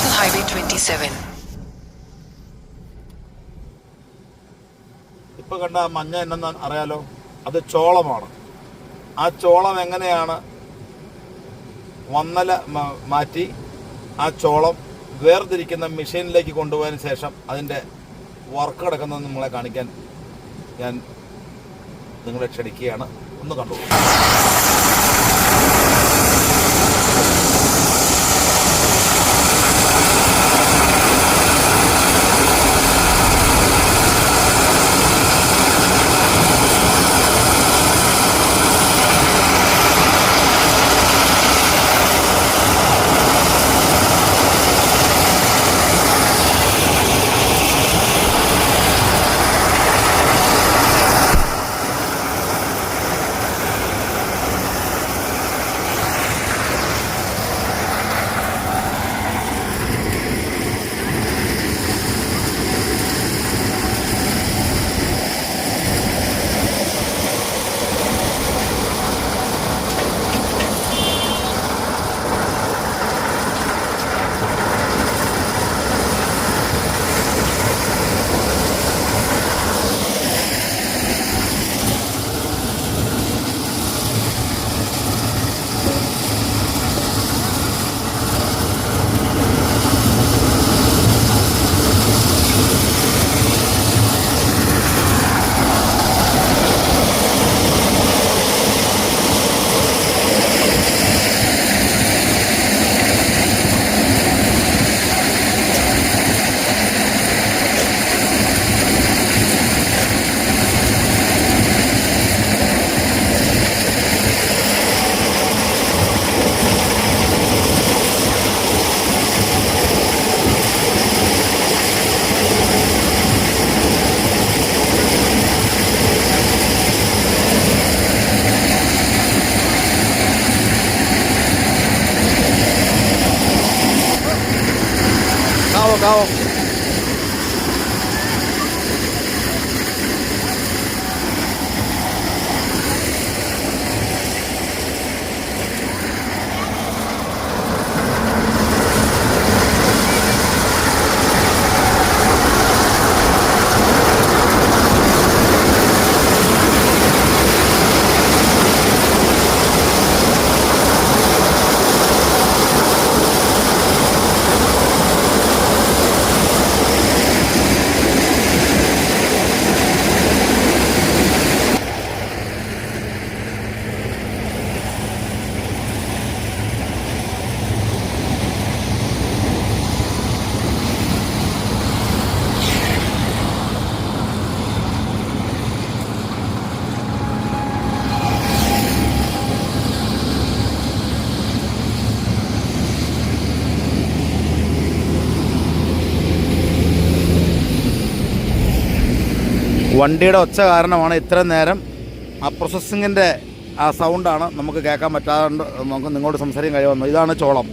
seven. ഇപ്പൊ കണ്ട ആ മഞ്ഞ എന്നെന്ന് അറിയാലോ? അത് ചോളമാണ്. ആ ചോളം എങ്ങനെയാണ് വന്നല മാറ്റി ആ ചോളം വേർതിരിക്കുന്ന മെഷീനിലേക്ക് കൊണ്ടുപോയതിന് ശേഷം അതിന്റെ വർക്ക് കിടക്കുന്നത് നിങ്ങളെ കാണിക്കാൻ ഞാൻ നിങ്ങളെ ക്ഷണിക്കുകയാണ്. ഒന്ന് കണ്ടോളൂ આવો આવો. വണ്ടിയുടെ ഒച്ച കാരണമാണ് ഇത്രയും നേരം ആ പ്രോസസ്സിങ്ങിന്റെ ആ സൗണ്ടാണ് നമുക്ക് കേൾക്കാൻ പറ്റാതെ നമുക്ക് നിങ്ങളോട് സംസാരിക്കാൻ കഴിയുമെന്ന് ഇതാണ് ചോളം.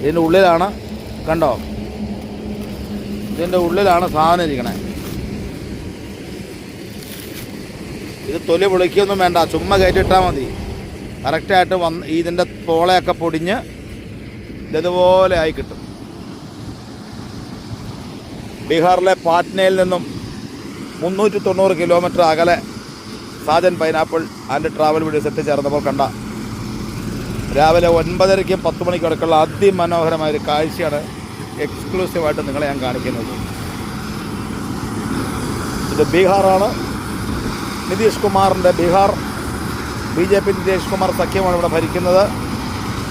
ഇതിന്റെ ഉള്ളിലാണ് കണ്ടോ? ഇതിന്റെ ഉള്ളിലാണ് സാധനം ഇരിക്കണേ. ഇത് തൊലി പൊളിക്കൊന്നും വേണ്ട ചുമ്മാ കയറ്റിട്ടാൽ മതി. കറക്റ്റായിട്ട് വന്ന് ഇതിന്റെ പോളയൊക്കെ പൊടിഞ്ഞ് ഇതുപോലെ ആയി കിട്ടും. ബീഹാറിലെ പാറ്റ്നയിൽ നിന്നും മുന്നൂറ്റി തൊണ്ണൂറ് കിലോമീറ്റർ അകലെ Sajan pineapple and travel videos എത്തിച്ചേർന്നപ്പോൾ കണ്ട രാവിലെ ഒൻപതരയ്ക്കും പത്ത് മണിക്കും അടുക്കുള്ള അതിമനോഹരമായ ഒരു കാഴ്ചയാണ് എക്സ്ക്ലൂസീവായിട്ട് നിങ്ങളെ ഞാൻ കാണിക്കുന്നത്. ഇത് ബീഹാറാണ്. നിതീഷ് കുമാറിന്റെ Bihar. B J P Nitish Kumar സഖ്യമാണ് ഇവിടെ ഭരിക്കുന്നത്.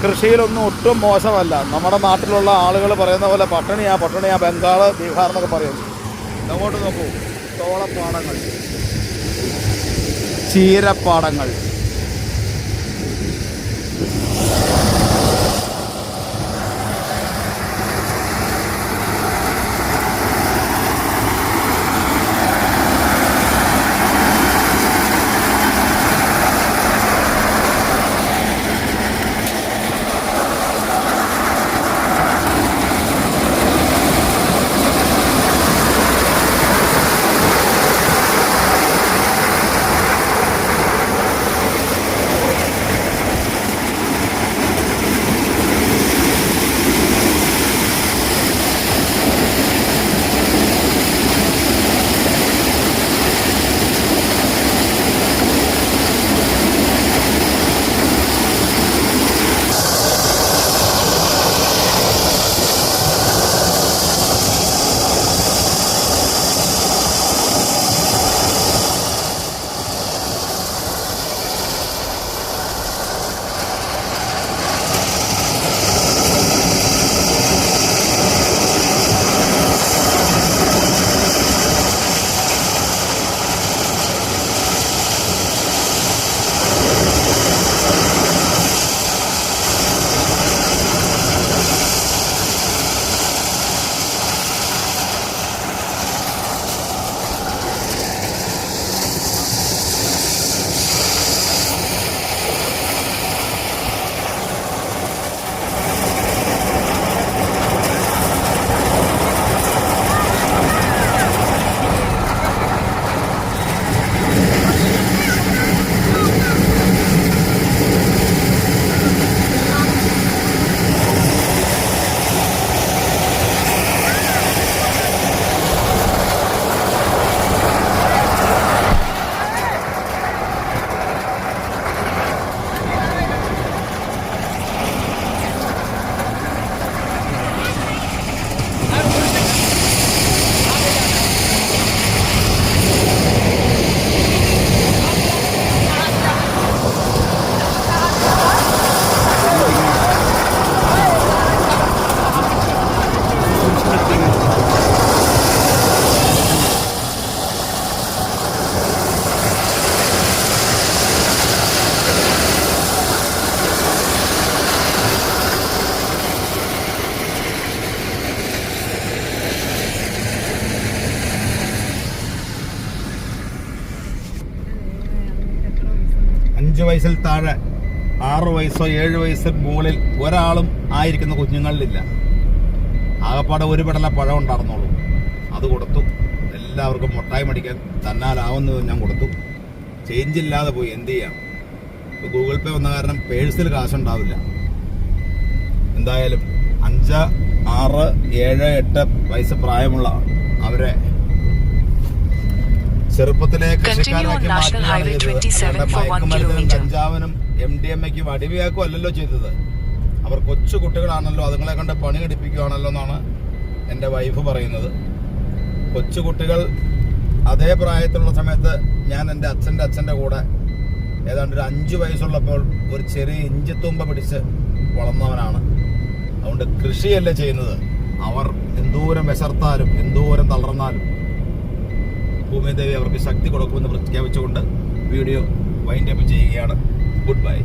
കൃഷിയിലൊന്നും ഒട്ടും മോശമല്ല. നമ്മുടെ നാട്ടിലുള്ള ആളുകൾ പറയുന്ന പോലെ പട്ടണിയാണ് പട്ടണിയാണ് ബംഗാൾ ബീഹാർ എന്നൊക്കെ പറയും അങ്ങോട്ട് നോക്കൂ. തോളപ്പാടങ്ങൾ ചീരപ്പാടങ്ങൾ. വയസ്സിൽ താഴെ ആറ് വയസ്സോ ഏഴ് വയസ്സിൽ മുകളിൽ ഒരാളും ആയിരിക്കുന്ന കുഞ്ഞുങ്ങളിലില്ല. ആകപ്പാടെ ഒരു പെടല പഴം ഉണ്ടായിരുന്നുള്ളൂ. അത് കൊടുത്തു. എല്ലാവർക്കും മുട്ടായി മടിക്കാൻ തന്നാലാവുന്നത് ഞാൻ കൊടുത്തു. ചേഞ്ച് ഇല്ലാതെ പോയി. എന്ത് ചെയ്യാം? ഇപ്പോൾ ഗൂഗിൾ പേ വന്ന കാരണം പേഴ്സിൽ കാശുണ്ടാവില്ല. എന്തായാലും അഞ്ച് ആറ് ഏഴ് എട്ട് വയസ്സ് പ്രായമുള്ള അവരെ ചെറുപ്പത്തിലെ Continue on കൃഷിക്കാരാക്കി National മാറ്റുകയാണ് Highway ചെയ്തത്. 27 അവരുടെ for kilometer. കഞ്ചാവിനും എം ഡി എം എക്കും അടിമയാക്കും അല്ലല്ലോ ചെയ്തത്. അവർ കൊച്ചു കുട്ടികളാണല്ലോ അതുങ്ങളെ കണ്ട് പണി എടുപ്പിക്കുകയാണല്ലോ എന്നാണ് എന്റെ വൈഫ് പറയുന്നത്. കൊച്ചു കുട്ടികൾ അതേ പ്രായത്തിലുള്ള സമയത്ത് ഞാൻ എന്റെ അച്ഛന്റെ അച്ഛന്റെ കൂടെ ഏതാണ്ട് ഒരു അഞ്ച് വയസ്സുള്ളപ്പോൾ ഒരു ചെറിയ ഇഞ്ചിത്തുമ്പ പിടിച്ച് വളർന്നവനാണ്. അതുകൊണ്ട് കൃഷിയല്ല ചെയ്യുന്നത്? അവർ എന്തോരം വിശർത്താലും എന്തോരം തളർന്നാലും ഭൂമിദേവി അവർക്ക് ശക്തി കൊടുക്കുമെന്ന് പ്രഖ്യാപിച്ചുകൊണ്ട് വീഡിയോ വൈൻഡപ്പ് ചെയ്യുകയാണ്. Good bye